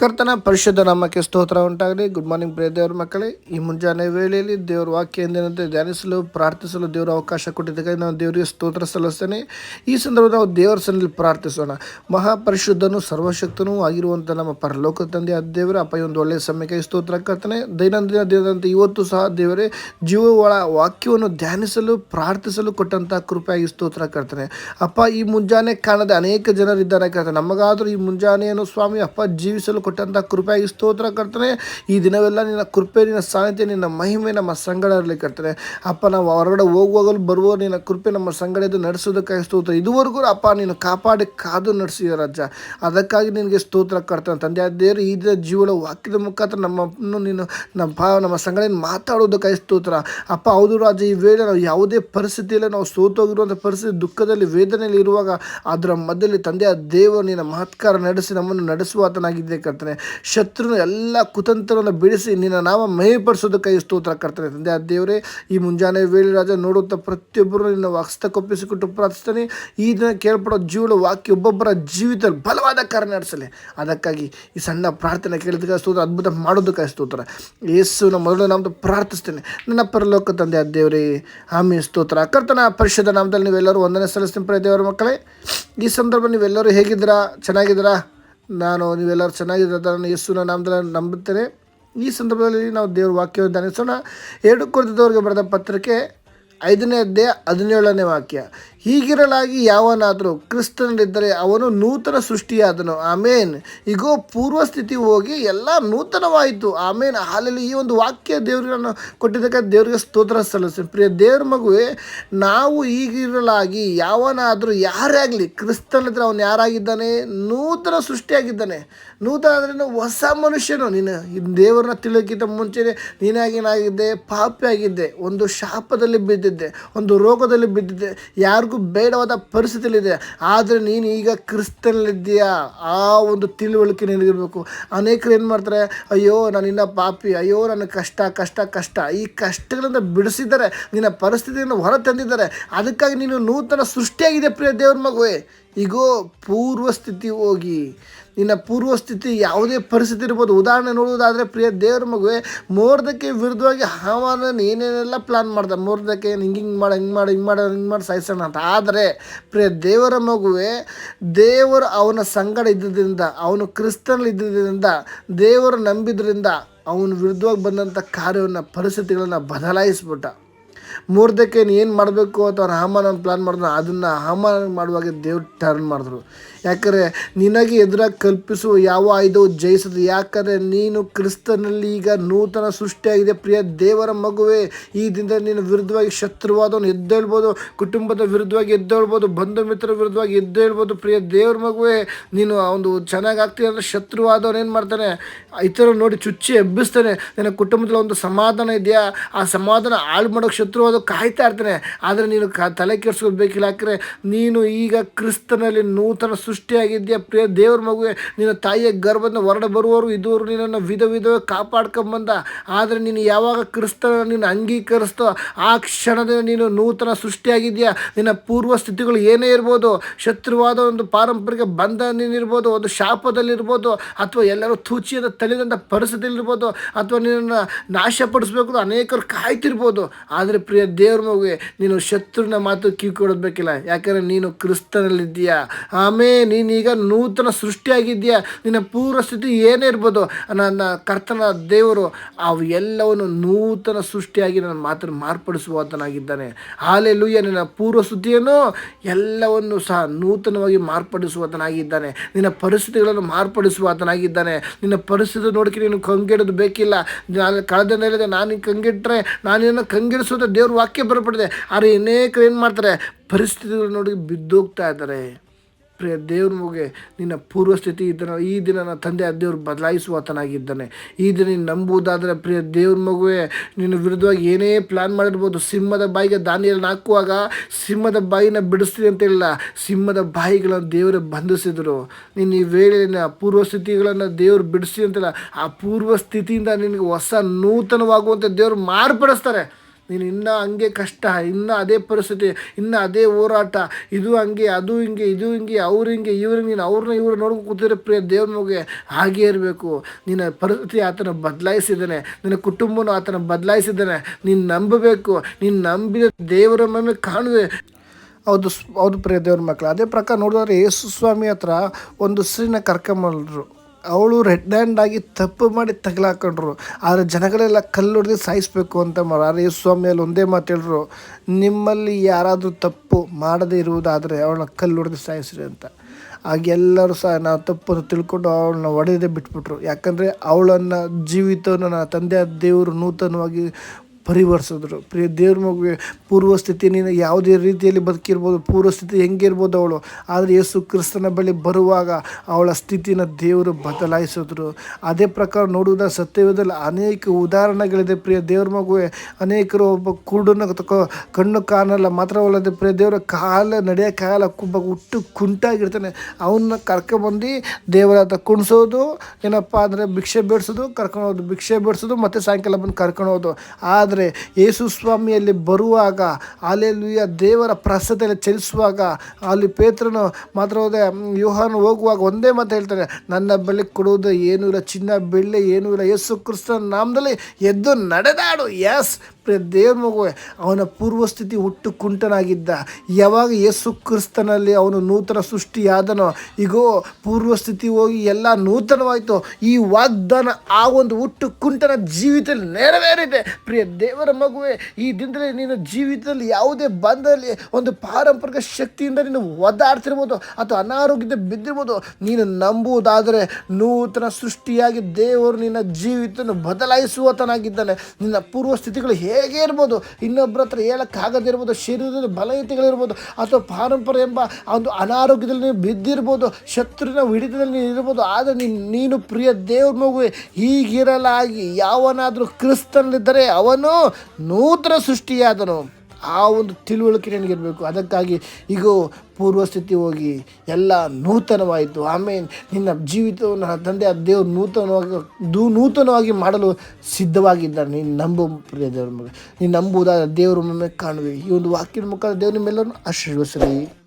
ಕರ್ತನ ಪರಿಶುದ್ಧ ನಾಮಕ್ಕೆ ಸ್ತೋತ್ರ ಉಂಟಾಗಲಿ. ಗುಡ್ ಮಾರ್ನಿಂಗ್ ಪ್ರಿಯ ದೇವರ ಮಕ್ಕಳೇ. ಈ ಮುಂಜಾನೆ ವೇಳೆಯಲ್ಲಿ ದೇವರ ವಾಕ್ಯ ಎಂದಿನಂತೆ ಧ್ಯಾನಿಸಲು, ಪ್ರಾರ್ಥಿಸಲು ದೇವರ ಅವಕಾಶ ಕೊಟ್ಟಿದ್ದಕ್ಕಾಗಿ ನಾನು ದೇವರಿಗೆ ಸ್ತೋತ್ರ ಸಲ್ಲಿಸ್ತೇನೆ. ಈ ಸಂದರ್ಭದಲ್ಲಿ ನಾವು ದೇವರ ಸನ್ನಲ್ಲಿ ಪ್ರಾರ್ಥಿಸೋಣ. ಮಹಾಪರಿಶುದ್ಧನು ಸರ್ವಶಕ್ತನೂ ಆಗಿರುವಂಥ ನಮ್ಮ ಪರಲೋಕ ತಂದೆ ಆ ದೇವರ, ಅಪ್ಪ ಒಂದು ಒಳ್ಳೆಯ ಸಮಯಕ್ಕೆ ಸ್ತೋತ್ರ ಕರ್ತನೆ. ದೈನಂದಿನ ದಿನದಂತೆ ಇವತ್ತು ಸಹ ದೇವರೇ, ಜೀವಗಳ ವಾಕ್ಯವನ್ನು ಧ್ಯಾನಿಸಲು, ಪ್ರಾರ್ಥಿಸಲು ಕೊಟ್ಟಂತಹ ಕೃಪೆಯಾಗಿ ಸ್ತೋತ್ರ ಕರ್ತನೆ. ಅಪ್ಪ, ಈ ಮುಂಜಾನೆ ಕಾಣದೆ ಅನೇಕ ಜನರಿದ್ದಾರೆ ಕರ್ತನೆ. ನಮಗಾದರೂ ಈ ಮುಂಜಾನೆಯನ್ನು ಸ್ವಾಮಿ, ಅಪ್ಪ, ಜೀವಿಸಲು ಕೊಟ್ಟಂಥ ಕೃಪೆಯಾಗಿ ಸ್ತೋತ್ರ ಕರ್ತನೆ. ಈ ದಿನವೆಲ್ಲ ನಿನ್ನ ಕೃಪೆ, ನಿನ್ನ ಸಾನ್ನಿಧ್ಯ, ನಿನ್ನ ಮಹಿಮೆ ನಮ್ಮ ಸಂಗಡ ಇರಲಿ ಕರ್ತನೆ. ಅಪ್ಪ, ನಾವು ಹೊರಗಡೆ ಹೋಗುವಾಗಲೂ ಬರುವ ನಿನ್ನ ಕೃಪೆ ನಮ್ಮ ಸಂಗಡ ಇದು ನಡೆಸೋದಕ್ಕಾಗಿ ಸ್ತೋತ್ರ. ಇದುವರೆಗೂ ಅಪ್ಪ ನೀನು ಕಾಪಾಡಿ ಕಾದು ನಡೆಸಿದ ರಾಜ ಅದಕ್ಕಾಗಿ ನಿನಗೆ ಸ್ತೋತ್ರ ಕರ್ತನೆ. ತಂದೆ ದೇವರು ಈ ದಿನ ಜೀವನ ವಾಕ್ಯದ ಮುಖಾಂತರ ನಮ್ಮನ್ನು ನೀನು ನಮ್ಮ ಪಾ, ನಮ್ಮ ಸಂಗಡ ಮಾತಾಡೋದಕ್ಕಾಗಿ ಸ್ತೋತ್ರ. ಅಪ್ಪ, ಹೌದು ರಾಜ, ಈ ವೇಳೆ ನಾವು ಯಾವುದೇ ಪರಿಸ್ಥಿತಿಯಲ್ಲಿ ನಾವು ಸೋತೋಗಿರುವಂಥ ಪರಿಸ್ಥಿತಿ, ದುಃಖದಲ್ಲಿ, ವೇದನೆಯಲ್ಲಿ ಇರುವಾಗ, ಅದರ ಮಧ್ಯದಲ್ಲಿ ತಂದೆಯ ದೇವರು ನಿನ್ನ ಮಹತ್ಕಾರ ನಡೆಸಿ ನಮ್ಮನ್ನು ನಡೆಸುವಾತನಾಗಿದ್ದೆ ಕರ್ತನೆ. ಶತ್ರುನ ಎಲ್ಲ ಕುತಂತ್ರವನ್ನು ಬಿಡಿಸಿ ನಿನ್ನ ನಾಮ ಈ ಸ್ತೋತ್ರ ಕರ್ತನೆ. ತಂದೆ, ಆ ದೇವರೇ, ಈ ಮುಂಜಾನೆ ವೇಳೆ ರಾಜ ನೋಡುತ್ತಾ ಪ್ರತಿಯೊಬ್ಬರು ನಿನ್ನ ಹಸ್ತಕ್ಕೊಪ್ಪಿಸಿಕೊಟ್ಟು ಪ್ರಾರ್ಥಿಸ್ತಾನೆ. ಈ ದಿನ ಕೇಳ್ಪಡೋ ಜೀವನ ವಾಕ್ಯ ಒಬ್ಬೊಬ್ಬರ ಜೀವಿತ ಬಲವಾದ ಕಾರ್ಯ ನಡೆಸಲಿ. ಅದಕ್ಕಾಗಿ ಈ ಸಣ್ಣ ಪ್ರಾರ್ಥನೆ ಕೇಳಿದಕ್ಕೆ ಸ್ತೋತ್ರ, ಅದ್ಭುತ ಮಾಡೋದಕ್ಕಾಗಿ ಸ್ತೋತ್ರ. ಯೇಸುವಿನ ಮೊದಲು ನಾಮದ ಪ್ರಾರ್ಥಿಸ್ತೇನೆ. ನನ್ನ ಪರಲೋಕ ತಂದೆ, ಆ ದೇವರೇ, ಆಮಿ ಸ್ತೋತ್ರ. ಕರ್ತನ ಪರಿಷದ ನಾಮದಲ್ಲಿ ನೀವೆಲ್ಲರೂ ಒಂದನೇ ಸಲ್ಲಿಸ್ತೀನಿ ಪ್ರಿಯ ದೇವರ ಮಕ್ಕಳೇ, ಈ ಸಂದರ್ಭ ನೀವೆಲ್ಲರೂ ಹೇಗಿದ್ದೀರಾ? ಚೆನ್ನಾಗಿದ್ದೀರಾ? ನಾನು, ನೀವೆಲ್ಲರೂ ಚೆನ್ನಾಗಿದ್ದೀರ ನಾನು ಯೇಸುವಿನ ನಾಮದಲ್ಲಿ ನಂಬುತ್ತೇನೆ. ಈ ಸಂದರ್ಭದಲ್ಲಿ ನಾವು ದೇವ್ರ ವಾಕ್ಯವನ್ನು ಧ್ಯಾನಿಸೋಣ. ಎರಡು ಕುರಿತದವ್ರಿಗೆ ಬರೆದ ಪತ್ರಿಕೆ ಐದನೇ ಅಧ್ಯಾಯ ಹದಿನೇಳನೇ ವಾಕ್ಯ. ಹೀಗಿರಲಾಗಿ ಯಾವನಾದರೂ ಕ್ರಿಸ್ತನಲ್ಲಿದ್ದರೆ ಅವನು ನೂತನ ಸೃಷ್ಟಿಯಾದನು. ಆಮೇನ್. ಈಗೋ ಪೂರ್ವ ಸ್ಥಿತಿ ಹೋಗಿ ಎಲ್ಲ ನೂತನವಾಯಿತು. ಆಮೇನ್. ಹಾಲಲ್ಲಿ ಈ ಒಂದು ವಾಕ್ಯ ದೇವರಿಗೆ ನಾನು ಕೊಟ್ಟಿದ್ದಕ್ಕೆ ದೇವರಿಗೆ ಸ್ತೋತ್ರ ಸಲ್ಲಿಸಿ ಪ್ರಿಯ ದೇವ್ರ ಮಗುವೆ, ನಾವು ಈಗಿರಲಾಗಿ ಯಾವನಾದರೂ ಯಾರೇ ಆಗಲಿ, ಕ್ರಿಸ್ತನಲ್ಲಿದ್ದರೆ ಅವನು ಯಾರಾಗಿದ್ದಾನೆ? ನೂತನ ಸೃಷ್ಟಿಯಾಗಿದ್ದಾನೆ. ನೂತನ ಅಂದ್ರೆ ಹೊಸ ಮನುಷ್ಯನು. ನೀನು ದೇವರನ್ನ ತಿಳಿಯೋಕ್ಕಿಂತ ಮುಂಚೆನೇ ನೀನಾಗೇನಾಗಿದ್ದೆ ಪಾಪಿಯಾಗಿದ್ದೆ ಒಂದು ಶಾಪದಲ್ಲಿ ಬಿದ್ದಿದ್ದೆ, ಒಂದು ರೋಗದಲ್ಲಿ ಬಿದ್ದಿದ್ದೆ. ಯಾರಿಗೂ ಬೇಡವಾದ ಪರಿಸ್ಥಿತಿಯಲ್ಲಿದೆ. ಆದರೆ ನೀನು ಈಗ ಕ್ರಿಸ್ತನಲ್ಲಿದ್ದೀಯಾ? ಆ ಒಂದು ತಿಳುವಳಿಕೆ ನಿನಗಿರಬೇಕು. ಅನೇಕರು ಏನು ಮಾಡ್ತಾರೆ? ಅಯ್ಯೋ, ನಾನು ಇನ್ನ ಪಾಪಿ. ಅಯ್ಯೋ, ನನ್ನ ಕಷ್ಟ ಕಷ್ಟ ಕಷ್ಟ. ಈ ಕಷ್ಟಗಳಿಂದ ಬಿಡಿಸಿದ್ದಾರೆ, ನಿನ್ನ ಪರಿಸ್ಥಿತಿಯನ್ನು ಹೊರ ತಂದಿದ್ದಾರೆ ಅದಕ್ಕಾಗಿ ನೀನು ನೂತನ ಸೃಷ್ಟಿಯಾಗಿದೆ ಪ್ರಿಯ ದೇವ್ರ ಮಗುವೆ. ಈಗೋ ಪೂರ್ವ ಸ್ಥಿತಿ ಹೋಗಿ. ನಿನ್ನ ಪೂರ್ವ ಸ್ಥಿತಿ ಯಾವುದೇ ಪರಿಸ್ಥಿತಿ ಇರ್ಬೋದು. ಉದಾಹರಣೆ ನೋಡುವುದಾದರೆ, ಪ್ರಿಯ ದೇವರ ಮಗುವೆ ಮೋರ್ದಕ್ಕೆ ವಿರುದ್ಧವಾಗಿ ಹವಾಮಾನ ಏನೇನೆಲ್ಲ ಪ್ಲಾನ್ ಮಾಡ್ದೆ? ಮೋರ್ದಕ್ಕೆ ಹಿಂಗೆ ಹಿಂಗೆ ಮಾಡಿ ಹಿಂಗೆ ಮಾಡಿ ಹಿಂಗೆ ಮಾಡಿ ಹಿಂಗೆ ಮಾಡಿ ಸಾಯಿಸೋಣ ಅಂತ. ಆದರೆ, ಪ್ರಿಯ ದೇವರ ಮಗುವೆ, ದೇವರು ಅವನ ಸಂಗಡ ಇದ್ದಿದ್ದರಿಂದ, ಅವನು ಕ್ರಿಸ್ತನಲ್ಲಿ ಇದ್ದಿದ್ದರಿಂದ, ದೇವರು ನಂಬಿದ್ರಿಂದ, ಅವನ ವಿರುದ್ಧವಾಗಿ ಬಂದಂಥ ಕಾರ್ಯವನ್ನು, ಪರಿಸ್ಥಿತಿಗಳನ್ನು ಬದಲಾಯಿಸ್ಬಿಟ್ಟ. ಮೂರ್ದಕ್ಕೆ ಏನು ಮಾಡಬೇಕು ಅವ್ರು ಹಾಮಾನ ಪ್ಲಾನ್ ಮಾಡಿದ್ರು ಅದನ್ನು ಹಾಮಾನ ಮಾಡುವಾಗ ದೇವ್ರು ಟರ್ನ್ ಮಾಡಿದ್ರು. ಯಾಕಂದರೆ ನಿನಗೆ ಎದುರಾಗಿ ಕಲ್ಪಿಸುವ ಯಾವ ಆಯುಧವು ಜಯಿಸದು ಯಾಕಂದರೆ ನೀನು ಕ್ರಿಸ್ತನಲ್ಲಿ ಈಗ ನೂತನ ಸೃಷ್ಟಿಯಾಗಿದೆ. ಪ್ರಿಯ ದೇವರ ಮಗುವೇ, ಈ ದಿನದ ನೀನು ವಿರುದ್ಧವಾಗಿ ಶತ್ರುವಾದವನು ಎದ್ದೇಳ್ಬೋದು ಕುಟುಂಬದ ವಿರುದ್ಧವಾಗಿ ಎದ್ದೇಳ್ಬೋದು ಬಂಧು ಮಿತ್ರರ ವಿರುದ್ಧವಾಗಿ ಎದ್ದೇಳ್ಬೋದು ಪ್ರಿಯ ದೇವರ ಮಗುವೇ, ನೀನು ಒಂದು ಚೆನ್ನಾಗಿ ಆಗ್ತೀಯ ಅಂದರೆ ಶತ್ರುವಾದವನು ಏನು ಮಾಡ್ತಾನೆ? ಇತರ ನೋಡಿ ಚುಚ್ಚಿ ಎಬ್ಬಿಸ್ತಾನೆ. ನಿನ್ನ ಕುಟುಂಬದಲ್ಲಿ ಒಂದು ಸಮಾಧಾನ ಇದೆಯಾ? ಆ ಸಮಾಧಾನ ಹಾಳು ಮಾಡೋಕ್ಕೆ ಶತ್ರುವಾದ ಕಾಯ್ತಾ ಇರ್ತಾನೆ ಆದರೆ ನೀನು ಕ ತಲೆ ಕೆಡಿಸ್ಕೊಳ್ಬೇಕಿಲ್ಲ ಯಾಕಂದರೆ ನೀನು ಈಗ ಕ್ರಿಸ್ತನಲ್ಲಿ ನೂತನ ಸೃಷ್ಟಿಯಾಗಿದ್ದೀಯ ಪ್ರಿಯ ದೇವ್ರ ಮಗುವೆ, ನಿನ್ನ ತಾಯಿಯ ಗರ್ಭದಿಂದ ಹೊರಡ ಬರುವವರು ಇದುವರು ನಿನ್ನನ್ನು ವಿಧ ವಿಧವಾಗಿ ಕಾಪಾಡ್ಕೊಂಬಂದ ಆದರೆ ನೀನು ಯಾವಾಗ ಕ್ರಿಸ್ತನ ನೀನು ಅಂಗೀಕರಿಸ್ತೋ ಆ ಕ್ಷಣದಿಂದ ನೀನು ನೂತನ ಸೃಷ್ಟಿಯಾಗಿದೆಯಾ? ನಿನ್ನ ಪೂರ್ವ ಸ್ಥಿತಿಗಳು ಏನೇ ಇರ್ಬೋದು, ಶತ್ರುವಾದ ಒಂದು ಪಾರಂಪರಿಕ ಬಂಧ ನೀನಿರ್ಬೋದು, ಒಂದು ಶಾಪದಲ್ಲಿರ್ಬೋದು, ಅಥವಾ ಎಲ್ಲರೂ ತೂಚಿಯಿಂದ ತಳಿದಂಥ ಪರಿಸ್ಥಿತಿಯಲ್ಲಿರ್ಬೋದು, ಅಥವಾ ನಿನ್ನನ್ನು ನಾಶಪಡಿಸ್ಬೇಕು ಅನೇಕರು ಕಾಯ್ತಿರ್ಬೋದು. ಆದರೆ ಪ್ರಿಯ ದೇವ್ರ ಮಗುವೆ, ನೀನು ಶತ್ರುವಿನ ಮಾತು ಕಿವಿ ಕೊಡಬೇಕಿಲ್ಲ ಯಾಕಂದರೆ ನೀನು ಕ್ರಿಸ್ತನಲ್ಲಿದ್ದೀಯಾ? ಆಮೇ ನೀನೀಗ ನೂತನ ಸೃಷ್ಟಿಯಾಗಿದ್ದೀಯಾ? ನಿನ್ನ ಪೂರ್ವ ಸ್ಥಿತಿ ಏನೇ ಇರ್ಬೋದು, ನನ್ನ ಕರ್ತನ ದೇವರು ಅವು ಎಲ್ಲವನ್ನು ನೂತನ ಸೃಷ್ಟಿಯಾಗಿ ನನ್ನ ಮಾತನ್ನು ಮಾರ್ಪಡಿಸುವಾತನಾಗಿದ್ದಾನೆ ಹಾಲೆಲುಯ್ಯ ನಿನ್ನ ಪೂರ್ವ ಸ್ಥಿತಿಯನ್ನು ಎಲ್ಲವನ್ನು ಸಹ ನೂತನವಾಗಿ ಮಾರ್ಪಡಿಸುವಾತನಾಗಿದ್ದಾನೆ ನಿನ್ನ ಪರಿಸ್ಥಿತಿಗಳನ್ನು ಮಾರ್ಪಡಿಸುವಾತನಾಗಿದ್ದಾನೆ ನಿನ್ನ ಪರಿಸ್ಥಿತಿ ನೋಡಕ್ಕೆ ನೀನು ಕಂಗೆಡೋದು ಬೇಕಿಲ್ಲ. ನಾನು ಕಳೆದ ನೆಲೆಗೆ ನಾನು ಕಂಗೆಟ್ರೆ ನಾನೇನೋ ಕಂಗೆಡಿಸೋದು ದೇವ್ರ ವಾಕ್ಯ ಬರಪಡಿದೆ ಆದರೆ ಅನೇಕರು ಏನು ಮಾಡ್ತಾರೆ? ಪರಿಸ್ಥಿತಿಗಳು ನೋಡಿ ಬಿದ್ದೋಗ್ತಾ ಇದ್ದಾರೆ. ಪ್ರಿಯ ದೇವ್ರ ಮಗೆ ನಿನ್ನ ಪೂರ್ವ ಸ್ಥಿತಿ ಇದನ್ನು ಈ ದಿನ ನನ್ನ ತಂದೆ ಬದಲಾಯಿಸುವ ಬದಲಾಯಿಸುವಾತನಾಗಿದ್ದಾನೆ ಈ ದಿನ ನೀನು ನಂಬುವುದಾದರೆ ಪ್ರಿಯ ದೇವ್ರ ಮಗುವೆ ನಿನ್ನ ವಿರುದ್ಧವಾಗಿ ಏನೇ ಪ್ಲ್ಯಾನ್ ಮಾಡಿರ್ಬೋದು, ಸಿಂಹದ ಬಾಯಿಗೆ ದಾನಿಯಲ್ಲಿ ಹಾಕುವಾಗ ಸಿಂಹದ ಬಾಯಿನ ಬಿಡಿಸ್ತೀನಿ ಅಂತಿಲ್ಲ ಸಿಂಹದ ಬಾಯಿಗಳನ್ನು ದೇವರು ಬಂಧಿಸಿದರು. ನೀನು ಈ ವೇಳೆ ಪೂರ್ವ ಸ್ಥಿತಿಗಳನ್ನು ದೇವರು ಬಿಡಿಸಿ ಅಂತಿಲ್ಲ ಆ ಪೂರ್ವ ಸ್ಥಿತಿಯಿಂದ ನಿನಗೆ ಹೊಸ ನೂತನವಾಗುವಂತೆ ದೇವರು ಮಾರ್ಪಡಿಸ್ತಾರೆ. ನೀನು ಇನ್ನೂ ಹಂಗೆ ಕಷ್ಟ, ಇನ್ನೂ ಅದೇ ಪರಿಸ್ಥಿತಿ, ಇನ್ನೂ ಅದೇ ಹೋರಾಟ, ಇದು ಹಂಗೆ, ಅದು ಹಿಂಗೆ, ಇದು ಹಿಂಗೆ, ಅವ್ರು ಹಿಂಗೆ, ಇವ್ರು ನೀನು ಅವ್ರನ್ನ ಇವ್ರು ನೋಡ್ಕೊಂಡು ಕೂತಿರೋ ಪ್ರಿಯ ದೇವ್ರ ಮಗುವೆ ಹಾಗೇ ಇರಬೇಕು. ನಿನ್ನ ಪರಿಸ್ಥಿತಿ ಆತನ ಬದಲಾಯಿಸಿದ್ದಾನೆ, ನಿನ್ನ ಕುಟುಂಬನ ಆತನ ಬದಲಾಯಿಸಿದ್ದಾನೆ, ನೀನು ನಂಬಬೇಕು, ನೀನು ನಂಬಿದ ದೇವರ ಮೇಲೆ ಕಾಣುವೆ. ಹೌದು ಹೌದು ಪ್ರಿಯ ದೇವ್ರ ಮಕ್ಕಳು ಅದೇ ಪ್ರಕಾರ ನೋಡಿದ್ರೆ ಯೇಸು ಸ್ವಾಮಿ ಹತ್ರ ಒಂದು ಸ್ತ್ರೀನ ಕರ್ಕೊಂಬಂದ್ರು. ಅವಳು ರೆಡ್ ಹ್ಯಾಂಡ್ ಆಗಿ ತಪ್ಪು ಮಾಡಿ ತಗಲಾಕೊಂಡ್ರು. ಆದರೆ ಜನಗಳೆಲ್ಲ ಕಲ್ಲು ಹೊಡೆದು ಸಾಯಿಸ್ಬೇಕು ಅಂತ ಯೇಸು ಸ್ವಾಮಿಯಲ್ಲಿ ಒಂದೇ ಮಾತು ಹೇಳಿದ್ರು ನಿಮ್ಮಲ್ಲಿ ಯಾರಾದರೂ ತಪ್ಪು ಮಾಡದೇ ಇರುವುದಾದರೆ ಅವಳನ್ನ ಕಲ್ಲು ಹೊಡೆದು ಸಾಯಿಸ್ರಿ ಅಂತ. ಆಗ ಎಲ್ಲರೂ ಸಹ ನಾವು ತಪ್ಪನ್ನು ತಿಳ್ಕೊಂಡು ಅವಳನ್ನ ಹೊಡೆದೇ ಬಿಟ್ಬಿಟ್ರು. ಯಾಕಂದರೆ ಅವಳನ್ನು ಜೀವಿತವನ್ನು ನನ್ನ ತಂದೆಯ ದೇವರು ನೂತನವಾಗಿ ಪರಿವರ್ಸಿದ್ರು. ಪ್ರಿಯ ದೇವ್ರ ಮಗುವೆ ಪೂರ್ವ ಸ್ಥಿತಿ ನೀನು ಯಾವುದೇ ರೀತಿಯಲ್ಲಿ ಬದುಕಿರ್ಬೋದು ಪೂರ್ವ ಸ್ಥಿತಿ ಹೆಂಗಿರ್ಬೋದು ಅವಳು. ಆದರೆ ಯೇಸು ಕ್ರಿಸ್ತನ ಬಳಿ ಬರುವಾಗ ಅವಳ ಸ್ಥಿತಿನ ದೇವರು ಬದಲಾಯಿಸಿದ್ರು. ಅದೇ ಪ್ರಕಾರ ನೋಡುವುದ ಸತ್ಯವೇದಲ್ಲಿ ಅನೇಕ ಉದಾಹರಣೆಗಳಿದೆ ಪ್ರಿಯ ದೇವ್ರ ಮಗುವೆ. ಅನೇಕರು ಒಬ್ಬ ಕುರುಡನ ಕಣ್ಣು ಕಾಣಲ್ಲ, ಮಾತ್ರವಲ್ಲದೆ ಪ್ರಿಯ ದೇವರ ಕಾಲ ನಡೆಯೋಕ್ಕಾಗಲ್ಲ ಒಬ್ಬ ಹುಟ್ಟು ಕುಂಟಾಗಿರ್ತಾನೆ. ಅವನ್ನ ಕರ್ಕೊಂಬಂದು ದೇವರ ಹತ್ರ ಕುಣಿಸೋದು, ಏನಪ್ಪ ಅಂದರೆ ಭಿಕ್ಷೆ ಬೇಡಿಸೋದು, ಕರ್ಕೊಂಡು ಹೋಗೋದು. ಭಿಕ್ಷೆ ಬೇಡಿಸೋದು, ಮತ್ತು ಸಾಯಂಕಾಲ ಬಂದು ಕರ್ಕೊಂಡು ಹೋಗೋದು. ಆದರೆ ಯೇಸು ಸ್ವಾಮಿಯಲ್ಲಿ ಬರುವಾಗ ಅಲ್ಲೆಲ್ಲುಯ್ಯ ದೇವರ ಪ್ರಸದಲ್ಲಿ ಚಲಿಸುವಾಗ, ಅಲ್ಲಿ ಪೇತ್ರನು ಮಾತ್ರ ಹೋದೆ ಯುಹಾನು ಹೋಗುವಾಗ ಒಂದೇ ಮಾತು ಹೇಳ್ತಾರೆ ನನ್ನ ಬಳಿ ಕೊಡುವುದು ಏನೂ ಇಲ್ಲ, ಚಿನ್ನ ಬೆಳ್ಳಿ ಏನೂ ಇಲ್ಲ, ಯೇಸು ಕ್ರಿಸ್ತನ ನಾಮದಲ್ಲಿ ಎದ್ದು ನಡೆದಾಡು ಎಸ್ ದೇವ್ರ ಮಗುವೆ, ಅವನ ಪೂರ್ವಸ್ಥಿತಿ ಹುಟ್ಟು ಕುಂಟನಾಗಿದ್ದ. ಯಾವಾಗ ಯೇಸು ಕ್ರಿಸ್ತನಲ್ಲಿ ಅವನು ನೂತನ ಸೃಷ್ಟಿಯಾದನೋ ಈಗೋ ಪೂರ್ವಸ್ಥಿತಿ ಹೋಗಿ ಎಲ್ಲ ನೂತನವಾಯಿತು. ಈ ವಾಗ್ದಾನ ಆ ಒಂದು ಹುಟ್ಟು ಕುಂಟನ ಜೀವಿತದಲ್ಲಿ ನೆರವೇರಿದೆ. ಪ್ರಿಯ ದೇವರ ಮಗುವೆ, ಈ ದಿನದಲ್ಲಿ ನಿನ್ನ ಜೀವಿತದಲ್ಲಿ ಯಾವುದೇ ಬಂದಲ್ಲಿ ಒಂದು ಪಾರಂಪರಿಕ ಶಕ್ತಿಯಿಂದ ನೀನು ಒದ್ದಾಡ್ತಿರ್ಬೋದು, ಅಥವಾ ಅನಾರೋಗ್ಯದ ಬಿದ್ದಿರ್ಬೋದು. ನೀನು ನಂಬುವುದಾದರೆ ನೂತನ ಸೃಷ್ಟಿಯಾಗಿ ದೇವರು ನಿನ್ನ ಜೀವಿತನ ಬದಲಾಯಿಸುವತನಾಗಿದ್ದಾನೆ. ನಿನ್ನ ಪೂರ್ವ ಸ್ಥಿತಿಗಳು ಹೇಗೆ ಇರ್ಬೋದು? ಇನ್ನೊಬ್ಬರ ಹತ್ರ ಹೇಳೋಕ್ಕಾಗದಿರ್ಬೋದು, ಶರೀರದ ಬಲಹೀನತೆಗಳಿರ್ಬೋದು, ಅಥವಾ ಪಾರಂಪರ್ಯ ಎಂಬ ಒಂದು ಅನಾರೋಗ್ಯದಲ್ಲಿ ನೀವು ಬಿದ್ದಿರ್ಬೋದು, ಶತ್ರುವಿನ ಹಿಡಿತದಲ್ಲಿ ನೀನು ಇರ್ಬೋದು, ಆದರೆ ನೀನು ನೀನು ಪ್ರಿಯ ದೇವ್ರ ಮಗುವೆ, ಹೀಗಿರಲಾಗಿ ಯಾವನಾದರೂ ಕ್ರಿಸ್ತನಲ್ಲಿದ್ದರೆ ಅವನು ನೂತನ ಸೃಷ್ಟಿಯಾದನು. ಆ ಒಂದು ತಿಳುವಳಿಕೆ ನನಗಿರಬೇಕು. ಅದಕ್ಕಾಗಿ ಈಗ ಪೂರ್ವ ಸ್ಥಿತಿ ಹೋಗಿ ಎಲ್ಲ ನೂತನವಾಯಿತು. ಆಮೇಲೆ ನಿನ್ನ ಜೀವಿತವನ್ನು ತಂದೆ, ಆ ದೇವರು ನೂತನವಾಗಿ, ದೂ ನೂತನವಾಗಿ ಮಾಡಲು ಸಿದ್ಧವಾಗಿದ್ದಾನೆ. ನೀನು ನಂಬು, ಪ್ರಿಯ ದೇವ್ರ ಮಗ. ನೀನು ನಂಬುವುದಾದ ದೇವರ ಕಾಣುವೆ. ಈ ಒಂದು ವಾಕ್ಯದ ಮುಖಾಂತರ ದೇವ್ರ ನಿಮ್ಮೆಲ್ಲರನ್ನು ಆಶೀರ್ವದಿಸಲಿ